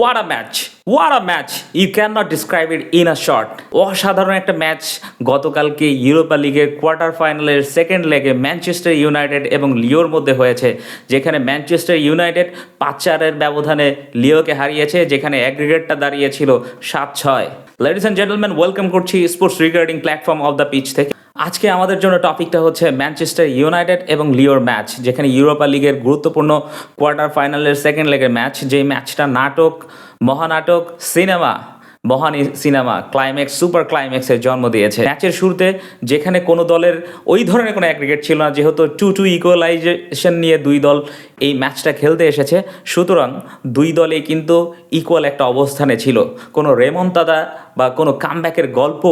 What a match! What a match! You cannot describe it in a short. অসাধারণ একটা match গতকালকে Europa লিগের quarter ফাইনালের second লেগে ম্যানচেস্টার ইউনাইটেড এবং লিওর মধ্যে হয়েছে, যেখানে ম্যানচেস্টার ইউনাইটেড পাঁচ চারের ব্যবধানে লিওকে হারিয়েছে, যেখানে অ্যাগ্রিগেটটা দাঁড়িয়েছিল সাত ছয় লেডিস অ্যান্ড জেন্টলম্যান ওয়েলকাম করছি sports regarding platform of the pitch থেকে আজকে আমাদের জন্য টপিকটা হচ্ছে ম্যানচেস্টার ইউনাইটেড এবং লিওর ম্যাচ, যেখানে ইউরোপা লিগের গুরুত্বপূর্ণ কোয়ার্টার ফাইনালের সেকেন্ড লেগের ম্যাচ, যেই ম্যাচটা নাটক, মহানাটক, সিনেমা মহান সিনেমা ক্লাইম্যাক্স সুপার ক্লাইম্যাক্সের জন্ম দিয়েছে। ম্যাচের শুরুতে যেখানে কোনো দলের ওই ধরনের কোনো অ্যাগ্রিগেট ছিল না, যেহেতু টু টু ইকুয়ালাইজেশন নিয়ে দুই দল এই ম্যাচটা খেলতে এসেছে, সুতরাং দুই দলে কিন্তু ইকুয়াল একটা অবস্থানে ছিল। কোনো রেমন রেমন্তাদা বা কোনো কামব্যাকের গল্প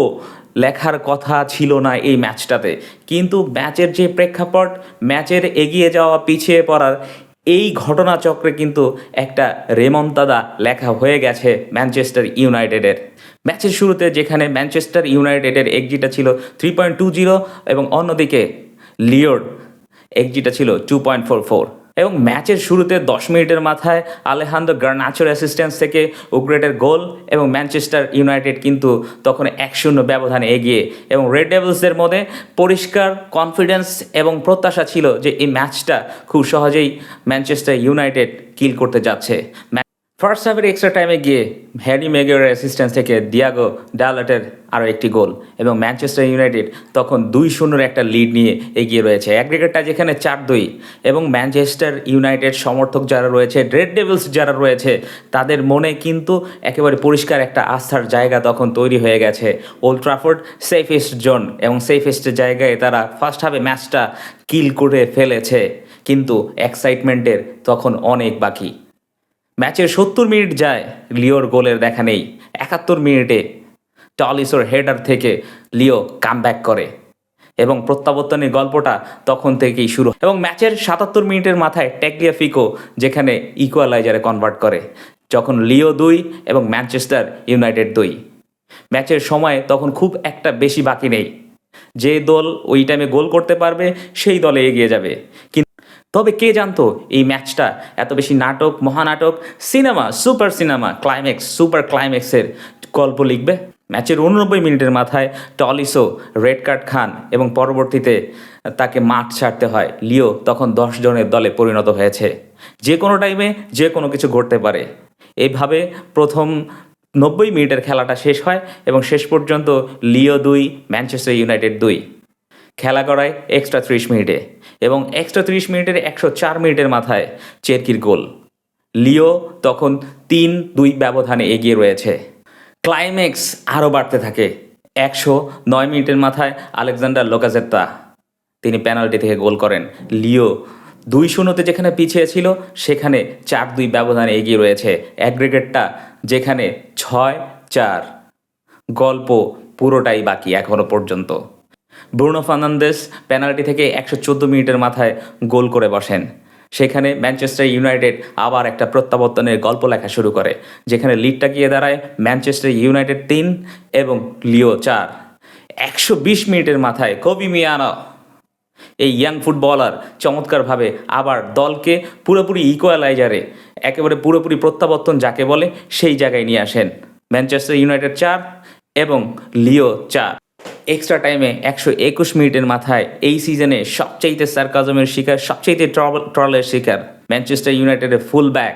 লেখার কথা ছিল না এই ম্যাচটাতে। কিন্তু ম্যাচের যে প্রেক্ষাপট, ম্যাচের এগিয়ে যাওয়া, পিছিয়ে পড়ার এই ঘটনাচক্রে কিন্তু একটা রেমন্তাদা লেখা হয়ে গেছে ম্যানচেস্টার ইউনাইটেডের। ম্যাচের শুরুতে যেখানে ম্যানচেস্টার ইউনাইটেডের এক্সিটটা ছিল থ্রি পয়েন্ট টু জিরো এবং অন্যদিকে লিওর এক্সিটটা ছিল টু পয়েন্ট ফোর ফোর এবং ম্যাচের শুরুতে দশ মিনিটের মাথায় আলেহান্দ গ্রানাচোর অ্যাসিস্ট্যান্স থেকে উগ্রেটের গোল এবং ম্যানচেস্টার ইউনাইটেড কিন্তু তখন এক শূন্য ব্যবধানে এগিয়ে। এবং রেড ডেভিলসদের মধ্যে পরিষ্কার কনফিডেন্স এবং প্রত্যাশা ছিল যে এই ম্যাচটা খুব সহজেই ম্যানচেস্টার ইউনাইটেড কিল করতে যাচ্ছে। ফার্স্ট হাফের এক্সট্রা টাইমে গিয়ে হ্যারি মেগের অ্যাসিস্ট্যান্স থেকে দিয়াগো ডালাটের আরও একটি গোল এবং ম্যানচেস্টার ইউনাইটেড তখন দুই শূন্যর একটা লিড নিয়ে এগিয়ে রয়েছে। অ্যাগ্রিগেটটা যেখানে চার দুই এবং ম্যানচেস্টার ইউনাইটেড সমর্থক যারা রয়েছে রেড ডেভিলস যারা রয়েছে, তাদের মনে কিন্তু একেবারে পরিষ্কার একটা আস্থার জায়গা তখন তৈরি হয়ে গেছে। ওল্ড ট্রাফোর্ড সেফেস্ট জোন এবং সেফেস্ট জায়গায় তারা ফার্স্ট হাফে ম্যাচটা কিল করে ফেলেছে। কিন্তু এক্সাইটমেন্টের তখন অনেক বাকি। ম্যাচের সত্তর মিনিট যায়, লিওর গোলের দেখা নেই। একাত্তর মিনিটে টলিসোর হেডার থেকে লিও কাম করে। এবং প্রত্যাবর্তনের গল্পটা তখন থেকেই শুরু। এবং ম্যাচের সাতাত্তর মিনিটের মাথায় ট্যাগলিয়া ফিকো যেখানে ইকুয়ালাইজারে কনভার্ট করে, যখন লিও দুই এবং ম্যানচেস্টার ইউনাইটেড দুই। ম্যাচের সময় তখন খুব একটা বেশি বাকি নেই। যে দল ওই টাইমে গোল করতে পারবে, সেই দলে এগিয়ে যাবে। কিন্তু তবে কে জানতো এই ম্যাচটা? এত বেশি নাটক, মহানাটক, cinema, super cinema climax super ক্লাইম্যাক্সের গল্প লিখবে? ম্যাচের উননব্বই মিনিটের মাথায় টলিসো, রেড কার্ড খান এবং পরবর্তীতে তাকে মাঠ ছাড়তে হয়। লিও তখন দশ জনের দলে পরিণত হয়েছে। যে কোনো টাইমে যে কোনো কিছু ঘটতে পারে। এইভাবে প্রথম নব্বই মিনিটের খেলাটা শেষ হয় এবং শেষ পর্যন্ত লিও দুই, ম্যানচেস্টার ইউনাইটেড দুই। খেলা করায় এক্সট্রা ত্রিশ মিনিটে। এবং এক্সট্রা ত্রিশ মিনিটের একশো চার মিনিটের মাথায় চেরকির গোল লিও তখন তিন দুই ব্যবধানে এগিয়ে রয়েছে। ক্লাইম্যাক্স আরও বাড়তে থাকে। একশো নয় মিনিটের মাথায় আলেকজান্ডার লোকাজেত্তা তিনি পেনাল্টি থেকে গোল করেন। লিও দুই শূন্যতে যেখানে পিছিয়ে ছিল, সেখানে চার দুই ব্যবধানে এগিয়ে রয়েছে। অ্যাগ্রিগেটটা যেখানে ছয় চার। গল্প পুরোটাই বাকি এখনও পর্যন্ত। ব্রুনো ফার্নান্দেস পেনাল্টি থেকে একশো চোদ্দ মিনিটের মাথায় গোল করে বসেন। সেখানে ম্যানচেস্টার ইউনাইটেড আবার একটা প্রত্যাবর্তনের গল্প লেখা শুরু করে, যেখানে লিডটা গিয়ে দাঁড়ায় ম্যানচেস্টার ইউনাইটেড তিন এবং লিও চার। একশো বিশ মিনিটের মাথায় কবি মিয়ানো। এই ইয়াং ফুটবলার চমৎকারভাবে আবার দলকে পুরোপুরি ইকুয়ালাইজারে, একেবারে পুরোপুরি প্রত্যাবর্তন যাকে বলে সেই জায়গায় নিয়ে আসেন। ম্যানচেস্টার ইউনাইটেড চার এবং লিও চার। এক্সট্রা টাইমে একশো একুশ মিনিটের মাথায় এই সিজনে সবচাইতে সার্কাজমের শিকার, সবচাইতে ট্রলের শিকার ম্যানচেস্টার ইউনাইটেডের ফুল ব্যাক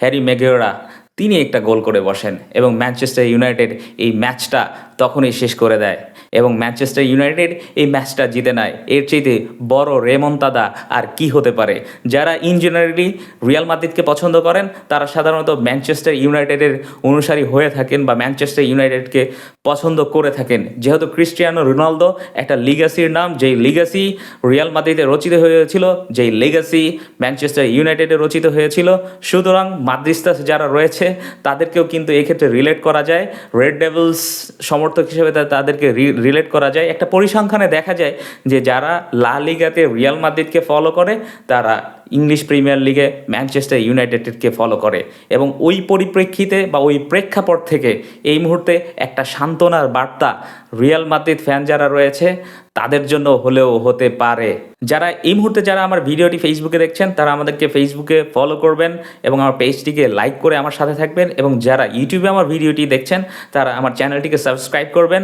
হ্যারি মেগেরা তিনি একটা গোল করে বসেন এবং ম্যানচেস্টার ইউনাইটেড এই ম্যাচটা তখনই শেষ করে দেয়। এবং ম্যানচেস্টার ইউনাইটেড এই ম্যাচটা জিতে নেয়। এর চাইতে বড় রেমন রেমন্তাদা আর কি হতে পারে? যারা ইন জেনারেলি রিয়াল মাদ্রিদকে পছন্দ করেন, তারা সাধারণত ম্যানচেস্টার ইউনাইটেডের অনুসারী হয়ে থাকেন বা ম্যানচেস্টার ইউনাইটেডকে পছন্দ করে থাকেন। যেহেতু ক্রিস্টিয়ানো রোনালদো একটা লিগাসির নাম, যেই লিগাসি রিয়াল মাদ্রিদে রচিত হয়েছিল, যেই লিগাসি ম্যানচেস্টার ইউনাইটেডে রচিত হয়েছিল, সুতরাং মাদ্রিস্তাস যারা রয়েছে, তাদেরকেও কিন্তু এক্ষেত্রে রিলেট করা যায়। রেড ডেভিলস সমর্থক হিসেবে তাদেরকে রিলেট করা যায়। একটা পরিসংখ্যানে দেখা যায় যে যারা লা লিগাতে রিয়াল মাদ্রিদকে ফলো করে, তারা ইংলিশ প্রিমিয়ার লিগে ম্যানচেস্টার ইউনাইটেডকে ফলো করে। এবং ওই পরিপ্রেক্ষিতে বা ওই প্রেক্ষাপট থেকে এই মুহূর্তে একটা সান্ত্বনার বার্তা রিয়াল মাদ্রিদ ফ্যান যারা রয়েছে, তাদের জন্য হলেও হতে পারে। যারা এই মুহূর্তে যারা আমার ভিডিওটি ফেসবুকে দেখছেন, তারা আমাদেরকে ফেসবুকে ফলো করবেন এবং আমার পেজটিকে লাইক করে আমার সাথে থাকবেন এবং যারা ইউটিউবে আমার ভিডিওটি দেখছেন, তারা আমার চ্যানেলটিকে সাবস্ক্রাইব করবেন।